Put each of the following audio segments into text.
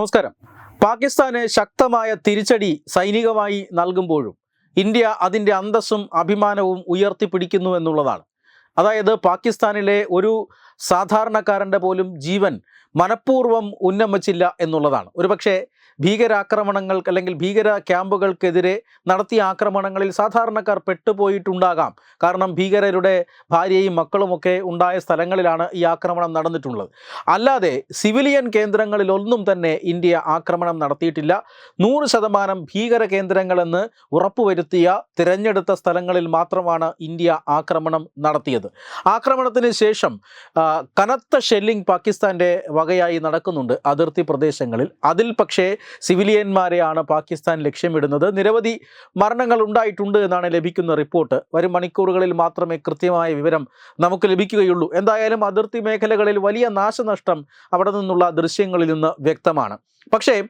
നമസ്കാരം. പാകിസ്ഥാന് ശക്തമായ തിരിച്ചടി സൈനികമായി നൽകുമ്പോഴും ഇന്ത്യ അതിന്റെ അന്തസ്സും അഭിമാനവും ഉയർത്തിപ്പിടിക്കുന്നു എന്നുള്ളതാണ്. അതായത് പാകിസ്ഥാനിലെ ഒരു സാധാരണക്കാരന്റെ പോലും ജീവൻ മനഃപൂർവം ഉന്നമിച്ചില്ല എന്നുള്ളതാണ്. ഒരുപക്ഷെ ഭീകരാക്രമണങ്ങൾക്ക് അല്ലെങ്കിൽ ഭീകര ക്യാമ്പുകൾക്കെതിരെ നടത്തിയ ആക്രമണങ്ങളിൽ സാധാരണക്കാർ പെട്ടുപോയിട്ടുണ്ടാകാം. കാരണം ഭീകരരുടെ ഭാര്യയും മക്കളുമൊക്കെ ഉണ്ടായ സ്ഥലങ്ങളിലാണ് ഈ ആക്രമണം നടന്നിട്ടുള്ളത്. അല്ലാതെ സിവിലിയൻ കേന്ദ്രങ്ങളിലൊന്നും തന്നെ ഇന്ത്യ ആക്രമണം നടത്തിയിട്ടില്ല. നൂറ് ശതമാനം ഭീകര കേന്ദ്രങ്ങളെന്ന് ഉറപ്പുവരുത്തിയ തിരഞ്ഞെടുത്ത സ്ഥലങ്ങളിൽ മാത്രമാണ് ഇന്ത്യ ആക്രമണം നടത്തിയത്. ആക്രമണത്തിന് ശേഷം കനത്ത ഷെല്ലിംഗ് പാകിസ്ഥാന്റെ വകയായി നടക്കുന്നുണ്ട് അതിർത്തി പ്രദേശങ്ങളിൽ. അതിൽ പക്ഷേ സിവിലിയന്മാരെയാണ് പാകിസ്ഥാൻ ലക്ഷ്യമിടുന്നത്. നിരവധി മരണങ്ങൾ ഉണ്ടായിട്ടുണ്ട് എന്നാണ് ലഭിക്കുന്ന റിപ്പോർട്ട്. വരും മണിക്കൂറുകളിൽ മാത്രമേ കൃത്യമായ വിവരം നമുക്ക് ലഭിക്കുകയുള്ളൂ. എന്തായാലും അതിർത്തി മേഖലകളിൽ വലിയ നാശനഷ്ടം അവിടെ നിന്നുള്ള ദൃശ്യങ്ങളിൽ നിന്ന് വ്യക്തമാണ്. പക്ഷേ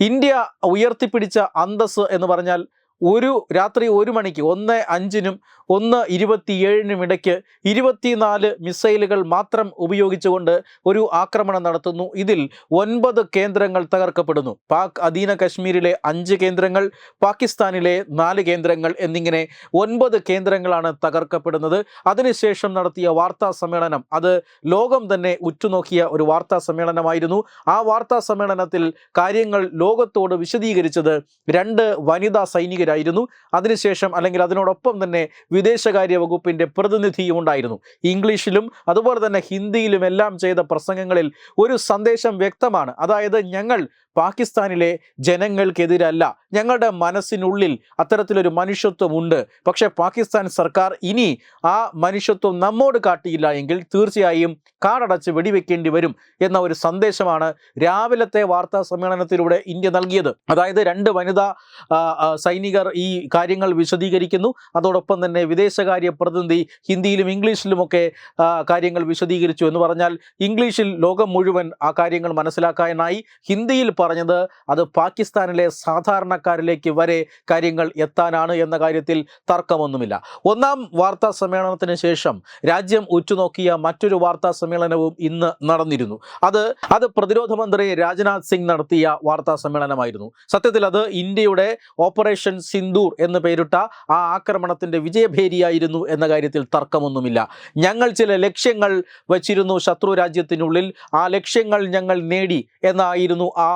ഇന്ത്യ ഉയർത്തിപ്പിടിച്ച അന്തസ് എന്ന് പറഞ്ഞാൽ ഒരു രാത്രി ഒരു മണിക്ക് ഒന്ന് അഞ്ചിനും ഒന്ന് ഇരുപത്തിയേഴിനും ഇടയ്ക്ക് ഇരുപത്തിനാല് മിസൈലുകൾ മാത്രം ഉപയോഗിച്ചുകൊണ്ട് ഒരു ആക്രമണം നടത്തുന്നു. ഇതിൽ ഒൻപത് കേന്ദ്രങ്ങൾ തകർക്കപ്പെടുന്നു. പാക് അധീന കശ്മീരിലെ അഞ്ച് കേന്ദ്രങ്ങൾ പാകിസ്ഥാനിലെ നാല് കേന്ദ്രങ്ങൾ എന്നിങ്ങനെ ഒൻപത് കേന്ദ്രങ്ങളാണ് തകർക്കപ്പെടുന്നത്. അതിനുശേഷം നടത്തിയ വാർത്താ സമ്മേളനം അത് ലോകം തന്നെ ഉറ്റുനോക്കിയ ഒരു വാർത്താ സമ്മേളനമായിരുന്നു. ആ വാർത്താ സമ്മേളനത്തിൽ കാര്യങ്ങൾ ലോകത്തോട് വിശദീകരിച്ചത് രണ്ട് വനിതാ സൈനികരായിരുന്നു അതിനുശേഷം അല്ലെങ്കിൽ അതിനോടൊപ്പം തന്നെ വിദേശകാര്യ വകുപ്പിന്റെ പ്രതിനിധിയും ഉണ്ടായിരുന്നു. ഇംഗ്ലീഷിലും അതുപോലെ തന്നെ ഹിന്ദിയിലും എല്ലാം ചെയ്ത പ്രസംഗങ്ങളിൽ ഒരു സന്ദേശം വ്യക്തമാണ്. അതായത് ഞങ്ങൾ പാകിസ്ഥാനിലെ ജനങ്ങൾക്കെതിരല്ല. ഞങ്ങളുടെ മനസ്സിനുള്ളിൽ അത്തരത്തിലൊരു മനുഷ്യത്വമുണ്ട്. പക്ഷേ പാകിസ്ഥാൻ സർക്കാർ ഇനി ആ മനുഷ്യത്വം നമ്മോട് കാട്ടിയില്ല എങ്കിൽ തീർച്ചയായും കാടടച്ച് വെടിവെക്കേണ്ടി വരും എന്ന ഒരു സന്ദേശമാണ് രാവിലത്തെ വാർത്താ സമ്മേളനത്തിലൂടെ ഇന്ത്യ നൽകിയത്. അതായത് രണ്ട് വനിതാ സൈനികർ ഈ കാര്യങ്ങൾ വിശദീകരിക്കുന്നു. അതോടൊപ്പം തന്നെ വിദേശകാര്യ പ്രതിനിധി ഹിന്ദിയിലും ഇംഗ്ലീഷിലുമൊക്കെ കാര്യങ്ങൾ വിശദീകരിച്ചു എന്ന് പറഞ്ഞാൽ ഇംഗ്ലീഷിൽ ലോകം മുഴുവൻ ആ കാര്യങ്ങൾ മനസ്സിലാക്കാനായി. ഹിന്ദിയിൽ പറഞ്ഞത് അത് പാകിസ്ഥാനിലെ സാധാരണക്കാരിലേക്ക് വരെ കാര്യങ്ങൾ എത്താനാണ് എന്ന കാര്യത്തിൽ തർക്കമൊന്നുമില്ല. ഒന്നാം വാർത്താ സമ്മേളനത്തിന് ശേഷം രാജ്യം ഉറ്റുനോക്കിയ മറ്റൊരു വാർത്താ സമ്മേളനവും ഇന്ന് നടന്നിരുന്നു. അത് അത് പ്രതിരോധ മന്ത്രി രാജ്നാഥ് സിംഗ് നടത്തിയ വാർത്താ സമ്മേളനമായിരുന്നു. സത്യത്തിൽ അത് ഇന്ത്യയുടെ ഓപ്പറേഷൻ സിന്ദൂർ എന്ന് പേരിട്ട ആ ആക്രമണത്തിന്റെ വിജയഭേരിയായിരുന്നു എന്ന കാര്യത്തിൽ തർക്കമൊന്നുമില്ല. ഞങ്ങൾ ചില ലക്ഷ്യങ്ങൾ വച്ചിരുന്നു ശത്രു രാജ്യത്തിനുള്ളിൽ. ആ ലക്ഷ്യങ്ങൾ ഞങ്ങൾ നേടി എന്നായിരുന്നു ആ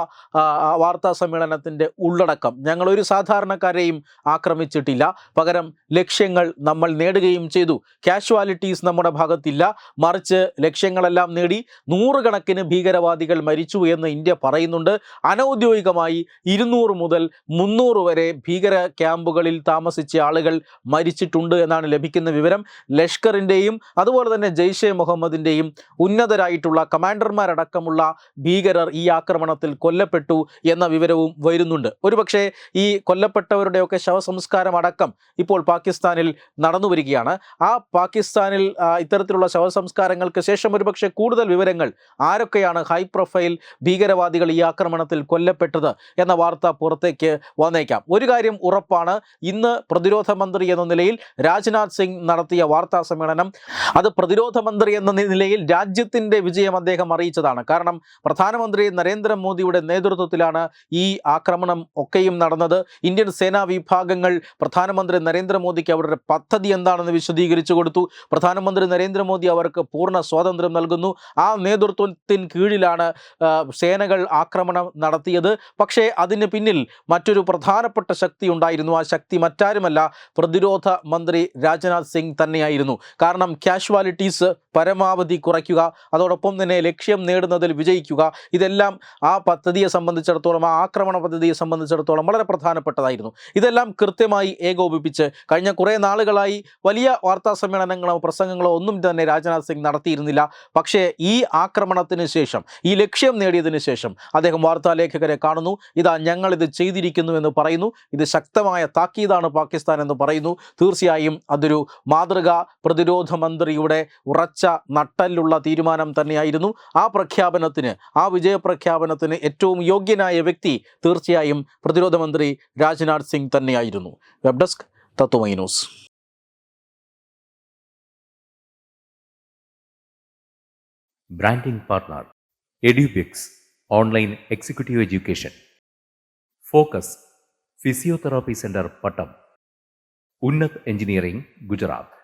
വാർത്താ സമ്മേളനത്തിന്റെ ഉള്ളടക്കം. ഞങ്ങൾ ഒരു സാധാരണക്കാരെയും ആക്രമിച്ചിട്ടില്ല. പകരം ലക്ഷ്യങ്ങൾ നമ്മൾ നേടുകയും ചെയ്തു. കാഷ്വാലിറ്റീസ് നമ്മുടെ ഭാഗത്തില്ല. മറിച്ച് ലക്ഷ്യങ്ങളെല്ലാം നേടി നൂറുകണക്കിന് ഭീകരവാദികൾ മരിച്ചു എന്ന് ഇന്ത്യ പറയുന്നുണ്ട്. അനൗദ്യോഗികമായി ഇരുന്നൂറ് മുതൽ മുന്നൂറ് വരെ ഭീകര ക്യാമ്പുകളിൽ താമസിച്ച ആളുകൾ മരിച്ചിട്ടുണ്ട് എന്നാണ് ലഭിക്കുന്ന വിവരം. ലഷ്കറിന്റെയും അതുപോലെ തന്നെ ജെയ്ഷെ മുഹമ്മദിന്റെയും ഉന്നതരായിട്ടുള്ള കമാൻഡർമാരടക്കമുള്ള ഭീകരർ ഈ ആക്രമണത്തിൽ കൊല്ലപ്പെട്ടു എന്ന വിവരവും വരുന്നുണ്ട്. ഒരുപക്ഷെ ഈ കൊല്ലപ്പെട്ടവരുടെയൊക്കെ ശവസംസ്കാരം അടക്കം ഇപ്പോൾ പാകിസ്ഥാനിൽ നടന്നു വരികയാണ് ആ പാകിസ്ഥാനിൽ ഇത്തരത്തിലുള്ള ശവസംസ്കാരങ്ങൾക്ക് ശേഷം ഒരുപക്ഷെ കൂടുതൽ വിവരങ്ങൾ ആരൊക്കെയാണ് ഹൈ പ്രൊഫൈൽ ഭീകരവാദികൾ ഈ ആക്രമണത്തിൽ കൊല്ലപ്പെട്ടത് എന്ന വാർത്ത പുറത്തേക്ക് വന്നേക്കാം. ഒരു കാര്യം ഉറപ്പാണ് ഇന്ന് പ്രതിരോധ മന്ത്രി എന്ന നിലയിൽ രാജ്നാഥ് സിംഗ് നടത്തിയ വാർത്താ സമ്മേളനം അത് പ്രതിരോധ മന്ത്രി എന്ന നിലയിൽ രാജ്യത്തിന്റെ വിജയം അദ്ദേഹം അറിയിച്ചതാണ്. കാരണം പ്രധാനമന്ത്രി നരേന്ദ്രമോദിയുടെ നേതൃത്വത്തിലാണ് ഈ ആക്രമണം ഒക്കെയും നടന്നത്. ഇന്ത്യൻ സേനാ വിഭാഗങ്ങൾ പ്രധാനമന്ത്രി നരേന്ദ്രമോദിക്ക് അവരുടെ പദ്ധതി എന്താണെന്ന് വിശദീകരിച്ചു കൊടുത്തു. പ്രധാനമന്ത്രി നരേന്ദ്രമോദി അവർക്ക് പൂർണ സ്വാതന്ത്ര്യം നൽകുന്നു. ആ നേതൃത്വത്തിന് കീഴിലാണ് സേനകൾ ആക്രമണം നടത്തിയത്. പക്ഷേ അതിന് പിന്നിൽ മറ്റൊരു പ്രധാനപ്പെട്ട ശക്തി ഉണ്ടായിരുന്നു. ആ ശക്തി മറ്റാരുമല്ല പ്രതിരോധ മന്ത്രി രാജ്നാഥ് സിംഗ് തന്നെയായിരുന്നു. കാരണം കാഷ്വാലിറ്റീസ് പരമാവധി കുറയ്ക്കുക. അതോടൊപ്പം തന്നെ ലക്ഷ്യം നേടുന്നതിൽ വിജയിക്കുക. ഇതെല്ലാം ആ പദ്ധതിയെ സംബന്ധിച്ചിടത്തോളം ആ ആക്രമണ പദ്ധതിയെ സംബന്ധിച്ചിടത്തോളം വളരെ പ്രധാനപ്പെട്ടതായിരുന്നു. ഇതെല്ലാം കൃത്യമായി ഏകോപിപ്പിച്ച് കഴിഞ്ഞ കുറേ നാളുകളായി വലിയ വാർത്താ സമ്മേളനങ്ങളോ പ്രസംഗങ്ങളോ ഒന്നും തന്നെ രാജ്നാഥ് സിംഗ് നടത്തിയിരുന്നില്ല. പക്ഷേ ഈ ആക്രമണത്തിന് ശേഷം ഈ ലക്ഷ്യം നേടിയതിനു ശേഷം അദ്ദേഹം വാർത്താലേഖകരെ കാണുന്നു. ഇതാ ഞങ്ങൾ ഇത് ചെയ്തിരിക്കുന്നു എന്ന് പറയുന്നു. ഇത് ശക്തമായ താക്കീതാണ് പാകിസ്ഥാൻ എന്ന് പറയുന്നു. തീർച്ചയായും അതൊരു മാതൃക പ്രതിരോധ മന്ത്രിയുടെ ഉറച്ച നട്ടലുള്ള തീരുമാനം തന്നെയായിരുന്നു ആ പ്രഖ്യാപനത്തിന് ആ വിജയപ്രഖ്യാപനത്തിന് ഏറ്റവും യോഗ്യനായ വ്യക്തി തീർച്ചയായും പ്രതിരോധ മന്ത്രി രാജ്നാഥ് സിംഗ് തന്നെയായിരുന്നു. Web desk Tatwamayi news. partner, EduBix, online executive education. Focus physiotherapy centre Pattom. Engineering Gujarat.